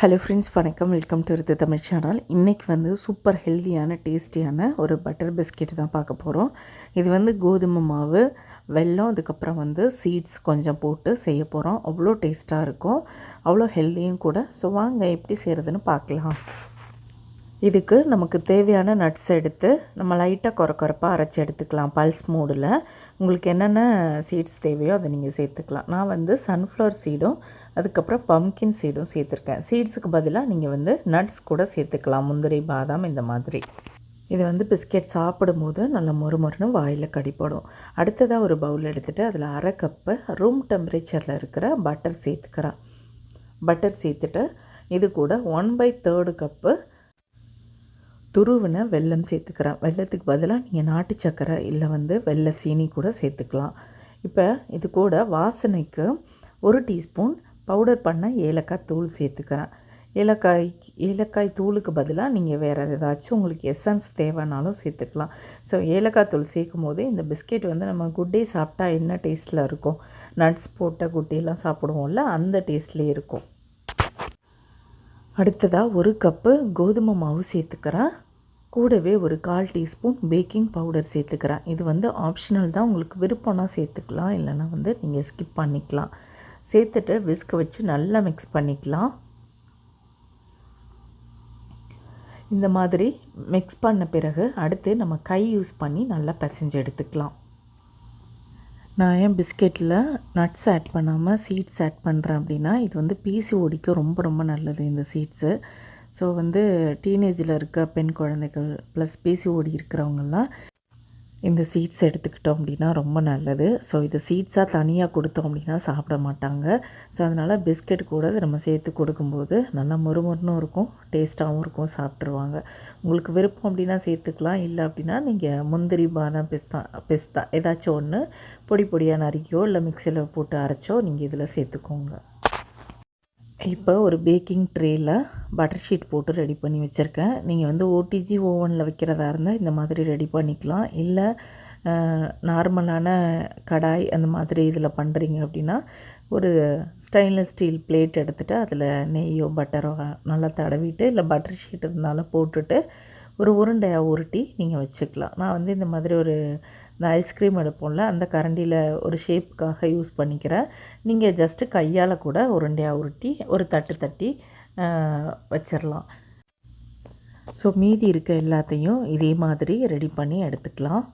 Hello friends வணக்கம். Welcome to Rithu Tamil channel இன்றைக்கி வந்து சூப்பர் ஹெல்த்தியான டேஸ்டியான ஒரு பட்டர் பிஸ்கெட் தான் பார்க்க போகிறோம் இது வந்து கோதுமை மாவு வெல்லம் அதுக்கப்புறம் வந்து சீட்ஸ் கொஞ்சம் போட்டு செய்ய போகிறோம் அவ்வளோ டேஸ்ட்டாக இருக்கும். அவ்வளோ ஹெல்த்தியும் கூட. ஸோ வாங்க எப்படி செய்கிறதுன்னு பார்க்கலாம். இதுக்கு நமக்கு தேவையான நட்ஸ் எடுத்து நம்ம லைட்டாக குறை குறைப்பாக அரைச்சி எடுத்துக்கலாம் பல்ஸ் மூடில் உங்களுக்கு என்னென்ன சீட்ஸ் தேவையோ அதை நீங்கள் சேர்த்துக்கலாம். நான் வந்து சன்ஃப்ளவர் சீடும் அதுக்கப்புறம் பம்கின் சீடும் சேர்த்துருக்கேன். சீட்ஸுக்கு பதிலாக நீங்கள் வந்து நட்ஸ் கூட சேர்த்துக்கலாம். முந்திரி பாதாம் இந்த மாதிரி. இது வந்து பிஸ்கெட் சாப்பிடும்போது நல்லா மொறுமொறுன்னு வாயில் கடிப்படும் அடுத்ததாக ஒரு பவுல் எடுத்துகிட்டு அதில் அரை கப்பு ரூம் டெம்பரேச்சரில் இருக்கிற பட்டர் சேர்த்துக்கிறேன் பட்டர் சேர்த்துட்டு இது கூட ஒன் பை தேர்டு கப்பு துருவின வெல்லம் சேர்த்துக்கிறேன். வெள்ளத்துக்கு பதிலாக நீங்கள் நாட்டு சக்கரை இல்லை வந்து வெள்ளை சீனி கூட சேர்த்துக்கலாம். இப்போ இது கூட வாசனைக்கு ஒரு டீஸ்பூன் பவுடர் பண்ண ஏலக்காய் தூள் சேர்த்துக்கிறேன். ஏலக்காய் ஏலக்காய் தூளுக்கு பதிலாக நீங்கள் வேறு ஏதாச்சும் உங்களுக்கு எசன்ஸ் தேவைனாலும் சேர்த்துக்கலாம். ஸோ ஏலக்காய் தூள் சேர்க்கும் போது இந்த பிஸ்கெட் வந்து நம்ம குட்டே சாப்பிட்டா என்ன டேஸ்ட்டில் இருக்கும்? நட்ஸ் போட்ட குட்டியெல்லாம் சாப்பிடுவோம்ல அந்த டேஸ்ட்லேயே இருக்கும். அடுத்ததாக ஒரு கப்பு கோதுமை மாவு சேர்த்துக்கிறேன் கூடவே ஒரு கால் டீஸ்பூன் பேக்கிங் பவுடர் சேர்த்துக்கிறேன் இது வந்து ஆப்ஷனல் தான். உங்களுக்கு விருப்பம்னா சேர்த்துக்கலாம். இல்லைனா வந்து நீங்கள் ஸ்கிப் பண்ணிக்கலாம். சேர்த்துட்டு விஸ்க் வச்சு நல்லா மிக்ஸ் பண்ணிக்கலாம். இந்த மாதிரி மிக்ஸ் பண்ண பிறகு அடுத்து நம்ம கை யூஸ் பண்ணி நல்லா பிசைஞ்சு எடுத்துக்கலாம். நான் ஏன் பிஸ்கெட்டில் நட்ஸ் ஆட் பண்ணாமல் சீட்ஸ் ஆட் பண்ணுறேன் அப்படின்னா இது வந்து பிசிஓடிக்கு ரொம்ப ரொம்ப நல்லது இந்த சீட்ஸு. ஸோ வந்து டீனேஜில் இருக்க பெண் குழந்தைகள் ப்ளஸ் பிசிஓடி இருக்கிறவங்கெல்லாம் இந்த சீட்ஸ் எடுத்துக்கிட்டோம் அப்படின்னா ரொம்ப நல்லது. ஸோ இது சீட்ஸாக தனியாக கொடுத்தோம் அப்படின்னா சாப்பிட மாட்டாங்க. ஸோ அதனால் பிஸ்கெட் கூட நம்ம சேர்த்து கொடுக்கும்போது நல்லா முறுமுறுனும் இருக்கும் டேஸ்ட்டாகவும் இருக்கும் சாப்பிட்ருவாங்க உங்களுக்கு விருப்பம் அப்படின்னா சேர்த்துக்கலாம். இல்லை அப்படின்னா நீங்கள் முந்திரி பாதாம் பிஸ்தா பிஸ்தா ஏதாச்சும் ஒன்று பொடி பொடியாக நறுக்கியோ இல்லை மிக்சியில் போட்டு அரைச்சோ நீங்கள் இதில் சேர்த்துக்கோங்க. இப்போ ஒரு பேக்கிங் ட்ரேயில் பட்டர் ஷீட் போட்டு ரெடி பண்ணி வச்சுருக்கேன். நீங்கள் வந்து ஓடிஜி ஓவனில் வைக்கிறதா இருந்தால் இந்த மாதிரி ரெடி பண்ணிக்கலாம். இல்லை நார்மலான கடாய் அந்த மாதிரி இதில் பண்ணுறீங்க அப்படின்னா ஒரு ஸ்டெயின்லெஸ் ஸ்டீல் பிளேட் எடுத்துகிட்டு அதில் நெய்யோ பட்டரோ நல்லா தடவிட்டு இல்லை பட்டர் ஷீட் இருந்தாலும் போட்டுட்டு ஒரு உருண்டையாக உருட்டி நீங்கள் வச்சுக்கலாம். நான் வந்து இந்த மாதிரி ஒரு இந்த ஐஸ்கிரீம் எடுப்போம்ல அந்த கரண்டியில் ஒரு ஷேப்புக்காக யூஸ் பண்ணிக்கிறேன். நீங்கள் ஜஸ்ட்டு கையால் கூட உருண்டையாக உருட்டி ஒரு தட்டு தட்டி வச்சிடலாம் ஸோ மீதி இருக்க எல்லாத்தையும் இதே மாதிரி ரெடி பண்ணி எடுத்துக்கலாம்.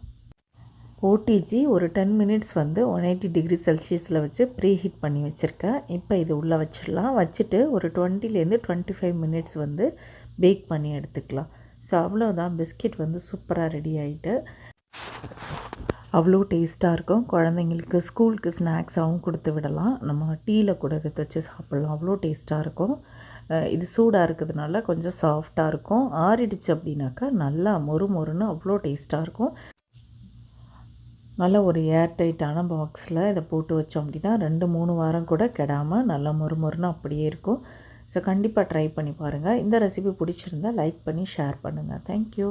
ஓடிஜி ஒரு டென் மினிட்ஸ் வந்து ஒன் எயிட்டி டிகிரி செல்சியஸில் வச்சு ப்ரீ ஹீட் பண்ணி வச்சுருக்கேன். இப்போ இது உள்ளே வச்சிடலாம் வச்சுட்டு ஒரு டுவெண்ட்டிலேருந்து டுவெண்ட்டி ஃபைவ் மினிட்ஸ் வந்து பேக் பண்ணி எடுத்துக்கலாம். ஸோ அவ்வளோதான் பிஸ்கெட் வந்து சூப்பராக ரெடி ஆகிட்டு அவ்வளோ டேஸ்ட்டாக இருக்கும். குழந்தைங்களுக்கு ஸ்கூலுக்கு ஸ்நாக்ஸாகவும் கொடுத்து விடலாம். நம்ம டீயில் கூட எடுத்து வச்சு சாப்பிட்லாம். அவ்வளோ டேஸ்ட்டாக இருக்கும். இது சூடாக இருக்கிறதுனால கொஞ்சம் சாஃப்டாக இருக்கும். ஆறிடுச்சு அப்படின்னாக்கா நல்லா மொறு மொறுன்னு அவ்வளோ டேஸ்ட்டாக இருக்கும். நல்ல ஒரு ஏர் டைட்டான பாக்ஸில் இதை போட்டு வச்சோம் அப்படின்னா ரெண்டு மூணு வாரம் கூட கெடாமல் நல்லா மொறு மொறுன்னு அப்படியே இருக்கும். ஸோ கண்டிப்பாக ட்ரை பண்ணி பாருங்கள் இந்த ரெசிபி பிடிச்சிருந்தா லைக் பண்ணி ஷேர் பண்ணுங்கள் தேங்க்யூ